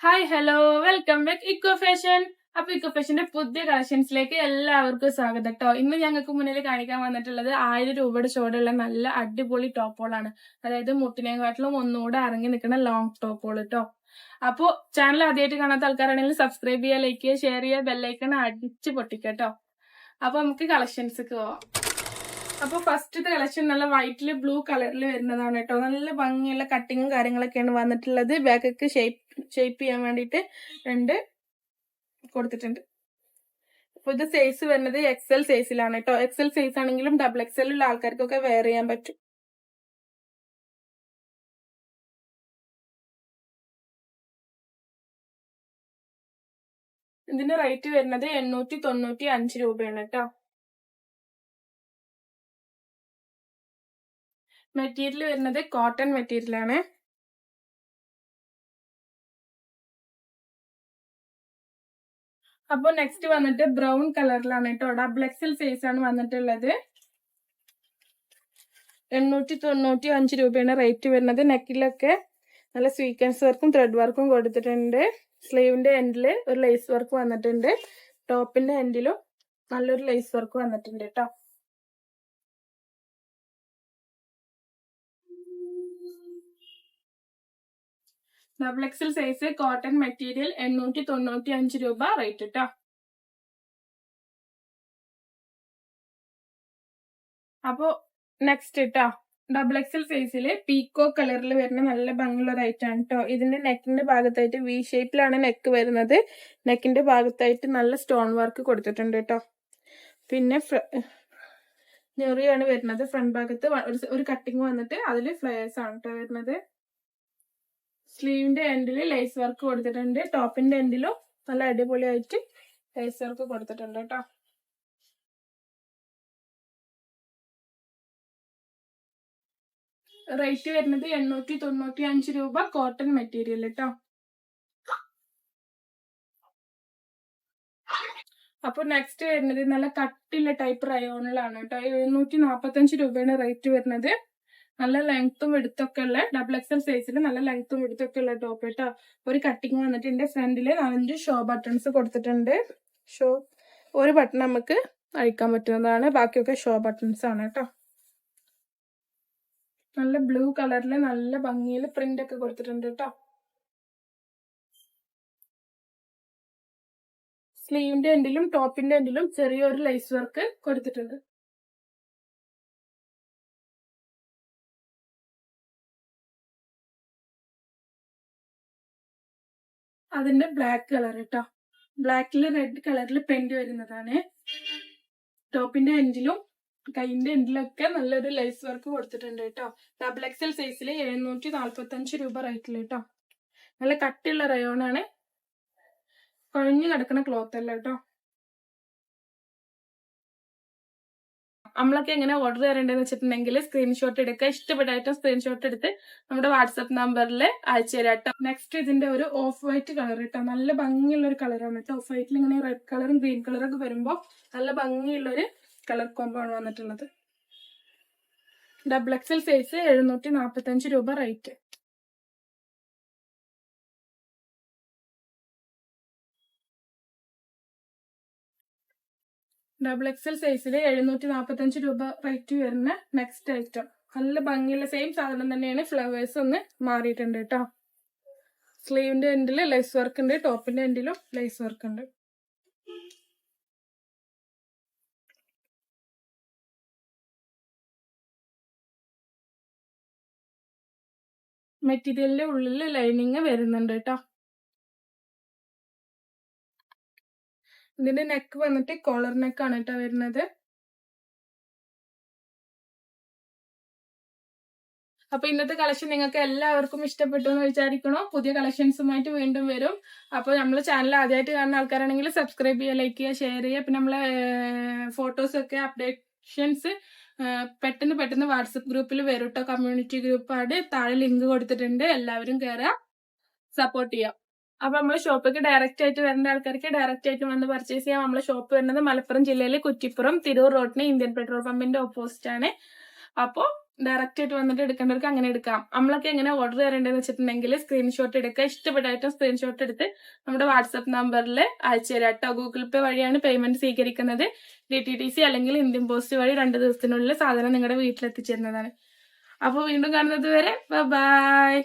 Hi hello welcome back eco fashion അപ്പൊ eco ഫാഷന്റെ പുതിയ കളക്ഷൻസിലേക്ക് എല്ലാവർക്കും സ്വാഗതം കേട്ടോ ഇന്ന് ഞങ്ങൾക്ക് മുന്നിൽ കാണിക്കാൻ വന്നിട്ടുള്ളത് ആയിരം രൂപയുടെ ചോടുള്ള നല്ല അടിപൊളി ടോപ്പുകളാണ് അതായത് മുട്ടിനെക്കാട്ടിലും ഒന്നുകൂടെ ഇറങ്ങി നിൽക്കുന്ന ലോങ് ടോപ്പുകൾ കേട്ടോ അപ്പോ ചാനൽ ആദ്യമായിട്ട് കാണാത്ത ആൾക്കാരാണെങ്കിൽ സബ്സ്ക്രൈബ് ചെയ്യുക ലൈക്ക് ചെയ്യുക ഷെയർ ചെയ്യുക ബെല്ലൈക്കൺ അടിച്ച് പൊട്ടിക്കട്ടോ അപ്പൊ നമുക്ക് കളക്ഷൻസ് പോവാം. അപ്പൊ ഫസ്റ്റത്തെ കളക്ഷൻ നല്ല വൈറ്റിൽ ബ്ലൂ കളറിൽ വരുന്നതാണ് കേട്ടോ നല്ല ഭംഗിയുള്ള കട്ടിങ്ങും കാര്യങ്ങളൊക്കെയാണ് വന്നിട്ടുള്ളത്. ബാക്കൊക്കെ ഷേപ്പ് ഷേപ്പ് ചെയ്യാൻ വേണ്ടിയിട്ട് രണ്ട് കൊടുത്തിട്ടുണ്ട്. അപ്പൊ ഇത് സൈസ് വരുന്നത് എക്സൽ സൈസിലാണ് കേട്ടോ എക്സൽ സൈസ് ആണെങ്കിലും ഡബിൾ എക്സൽ ഉള്ള ആൾക്കാർക്കൊക്കെ വെയർ ചെയ്യാൻ പറ്റും. ഇതിന്റെ റേറ്റ് വരുന്നത് എണ്ണൂറ്റി തൊണ്ണൂറ്റി അഞ്ച് രൂപയാണ് കേട്ടോ മെറ്റീരിയൽ വരുന്നത് കോട്ടൺ മെറ്റീരിയൽ ആണ്. അപ്പോൾ നെക്സ്റ്റ് വന്നിട്ട് ബ്രൗൺ കളറിലാണ് കേട്ടോ ഡബിൾ എക്സൽ സൈസ് ആണ് വന്നിട്ടുള്ളത്. എണ്ണൂറ്റി തൊണ്ണൂറ്റി അഞ്ച് രൂപയാണ് റേറ്റ് വരുന്നത്. നെക്കിലൊക്കെ നല്ല സ്വീക്കൻസ് വർക്കും ത്രെഡ് വർക്കും കൊടുത്തിട്ടുണ്ട്. സ്ലീവിന്റെ എൻഡിൽ ഒരു ലേസ് വർക്ക് വന്നിട്ടുണ്ട്. ടോപ്പിന്റെ എൻഡിലും നല്ലൊരു ലേസ് വർക്ക് വന്നിട്ടുണ്ട് കേട്ടോ double XL size cotton material എണ്ണൂറ്റി തൊണ്ണൂറ്റി അഞ്ച് രൂപ റേറ്റ് കേട്ടോ അപ്പോ നെക്സ്റ്റ് കേട്ടോ ഡബിൾ എക്സൽ സൈസിൽ പീക്കോ കളറിൽ വരുന്ന നല്ല ഭംഗിയുള്ള ഒരു ഐറ്റം ആണ് കേട്ടോ ഇതിന്റെ നെക്കിന്റെ ഭാഗത്തായിട്ട് വി ഷേപ്പിലാണ് നെക്ക് വരുന്നത്. നെക്കിന്റെ ഭാഗത്തായിട്ട് നല്ല സ്റ്റോൺ വർക്ക് കൊടുത്തിട്ടുണ്ട് കേട്ടോ പിന്നെ ഞെറിയാണ് വരുന്നത്. ഫ്രണ്ട് ഭാഗത്ത് ഒരു കട്ടിങ് വന്നിട്ട് അതിൽ ഫ്ലയേഴ്സ് ആണ് കേട്ടോ വരുന്നത്. സ്ലീവിന്റെ എൻഡിൽ ലേസ് വർക്ക് കൊടുത്തിട്ടുണ്ട്. ടോപ്പിന്റെ എൻഡിലും നല്ല അടിപൊളിയായിട്ട് ലേസ് വർക്ക് കൊടുത്തിട്ടുണ്ട് കേട്ടോ റേറ്റ് വരുന്നത് എണ്ണൂറ്റി തൊണ്ണൂറ്റി അഞ്ച് രൂപ കോട്ടൺ മെറ്റീരിയൽ കേട്ടോ അപ്പൊ നെക്സ്റ്റ് വരുന്നത് നല്ല കട്ടിയുള്ള ടൈപ്പ് റയോണിലാണ് കേട്ടോ എഴുന്നൂറ്റി നാപ്പത്തി അഞ്ച് രൂപയാണ് റേറ്റ് വരുന്നത്. നല്ല ലെങ്ത്തും എടുത്തൊക്കെ ഉള്ള ഡബിൾ എക്സൽ സൈസിൽ നല്ല ലെങ്ത്തും എടുത്തൊക്കെ ഉള്ള ടോപ്പ് കേട്ടോ ഒരു കട്ടിങ് വന്നിട്ടുണ്ട് ഫ്രണ്ടിൽ നാലഞ്ച് ഷോ ബട്ടൺസ് കൊടുത്തിട്ടുണ്ട്. ഷോ ഒരു ബട്ടൺ നമുക്ക് അഴിക്കാൻ പറ്റുന്നതാണ്. ബാക്കിയൊക്കെ ഷോ ബട്ടൺസ് ആണ് കേട്ടോ നല്ല ബ്ലൂ കളറിൽ നല്ല ഭംഗിയിൽ പ്രിന്റ് ഒക്കെ കൊടുത്തിട്ടുണ്ട് കേട്ടോ സ്ലീവിന്റെ എൻഡിലും ടോപ്പിന്റെ എൻഡിലും ചെറിയൊരു ലൈസ് വർക്ക് കൊടുത്തിട്ടുണ്ട്. അതിന്റെ ബ്ലാക്ക് കളർ കേട്ടോ ബ്ലാക്കിൽ റെഡ് കളറിൽ പെന്റ് വരുന്നതാണ്. ടോപ്പിന്റെ എൻഡിലും കൈന്റെ എൻഡിലൊക്കെ നല്ലൊരു ലൈസ് വർക്ക് കൊടുത്തിട്ടുണ്ട് കേട്ടോ ഡബിൾ എക്സൽ സൈസിൽ എഴുന്നൂറ്റി നാൽപ്പത്തി അഞ്ച് രൂപ റേറ്റിൽ കേട്ടോ നല്ല കട്ടിയുള്ള റയോണാണ് കുഴഞ്ഞു കിടക്കുന്ന ക്ലോത്ത് അല്ല കേട്ടോ നമ്മളൊക്കെ എങ്ങനെ ഓർഡർ ചെയ്യേണ്ടതെന്ന് വെച്ചിട്ടുണ്ടെങ്കിൽ സ്ക്രീൻഷോട്ട് എടുക്കുക. ഇഷ്ടപ്പെട്ട ഐറ്റം സ്ക്രീൻഷോട്ട് എടുത്ത് നമ്മുടെ വാട്സപ്പ് നമ്പറിൽ അയച്ചു തരാം കേട്ടോ. നെക്സ്റ്റ് ഇതിന്റെ ഒരു ഓഫ് വൈറ്റ് കളർ കേട്ടോ. നല്ല ഭംഗിയുള്ള ഒരു കളറാണ് കേട്ടോ. ഓഫ് വൈറ്റിൽ ഇങ്ങനെ റെഡ് കളറും ഗ്രീൻ കളറും ഒക്കെ വരുമ്പോൾ നല്ല ഭംഗിയുള്ള ഒരു കളർ കോമ്പോ ആണ് വന്നിട്ടുള്ളത്. ഡബിൾ എക്സൽ സൈസ് എഴുന്നൂറ്റി നാൽപ്പത്തി അഞ്ച് രൂപ റേറ്റ് ഡബിൾ എക്സൽ സൈസിൽ എഴുന്നൂറ്റി നാൽപ്പത്തി അഞ്ച് രൂപ റേറ്റ് വരുന്ന നെക്സ്റ്റ് ഐറ്റം നല്ല ഭംഗിയുള്ള സെയിം സാധനം തന്നെയാണ് ഫ്ലവേഴ്സ് ഒന്ന് മാറിയിട്ടുണ്ട് കേട്ടോ സ്ലീവിന്റെ എൻഡിൽ ലൈസ് വർക്ക് ഉണ്ട് ടോപ്പിന്റെ എൻഡിലും ലൈസ് വർക്ക് ഉണ്ട്. മെറ്റീരിയലിന്റെ ഉള്ളിൽ ലൈനിങ് വരുന്നുണ്ട് കേട്ടോ ഇതിന്റെ നെക്ക് വന്നിട്ട് കോളർ നെക്ക് ആണ് കേട്ടോ വരുന്നത്. അപ്പൊ ഇന്നത്തെ കളക്ഷൻ നിങ്ങൾക്ക് എല്ലാവർക്കും ഇഷ്ടപ്പെട്ടു എന്ന് വിചാരിക്കണോ. പുതിയ കളക്ഷൻസുമായിട്ട് വീണ്ടും വരും. അപ്പോൾ നമ്മൾ ചാനൽ ആദ്യമായിട്ട് കാണുന്ന ആൾക്കാരാണെങ്കിൽ സബ്സ്ക്രൈബ് ചെയ്യുക ലൈക്ക് ചെയ്യുക ഷെയർ ചെയ്യുക. പിന്നെ നമ്മളെ ഫോട്ടോസ് ഒക്കെ അപ്ഡേഷൻസ് പെട്ടെന്ന് പെട്ടെന്ന് വാട്സപ്പ് ഗ്രൂപ്പിൽ വരും കേട്ടോ കമ്മ്യൂണിറ്റി ഗ്രൂപ്പാണ് താഴെ ലിങ്ക് കൊടുത്തിട്ടുണ്ട്. എല്ലാവരും കയറുക സപ്പോർട്ട് ചെയ്യാം. അപ്പൊ നമ്മൾ ഷോപ്പിലേക്ക് ഡയറക്റ്റ് ആയിട്ട് വരേണ്ട ആൾക്കാർക്ക് ഡയറക്റ്റ് ആയിട്ട് വന്ന് പർച്ചേസ് ചെയ്യാം. നമ്മളെ ഷോപ്പ് വരുന്നത് മലപ്പുറം ജില്ലയിലെ കുറ്റിപ്പുറം തിരൂർ റോഡിന് ഇന്ത്യൻ പെട്രോൾ പമ്പിന്റെ ഓപ്പോസിറ്റ് ആണ്. അപ്പോൾ ഡയറക്റ്റ് ആയിട്ട് വന്നിട്ട് എടുക്കേണ്ടവർക്ക് അങ്ങനെ എടുക്കാം. നമ്മളൊക്കെ എങ്ങനെ ഓർഡർ തരേണ്ടതെന്ന് വെച്ചിട്ടുണ്ടെങ്കിൽ സ്ക്രീൻഷോട്ട് എടുക്കുക. ഇഷ്ടപ്പെട്ടായിട്ടും സ്ക്രീൻഷോട്ട് എടുത്ത് നമ്മുടെ വാട്സപ്പ് നമ്പറിൽ അയച്ചു തരാം കേട്ടോ. ഗൂഗിൾ പേ വഴിയാണ് പേയ്മെന്റ് സ്വീകരിക്കുന്നത്. ഡി ടി ടി സി അല്ലെങ്കിൽ ഇന്ത്യൻ പോസ്റ്റ് വഴി രണ്ട് ദിവസത്തിനുള്ളിൽ സാധനം നിങ്ങളുടെ വീട്ടിലെത്തിച്ചേരുന്നതാണ്. അപ്പോൾ വീണ്ടും കാണുന്നത് വരെ. ബൈ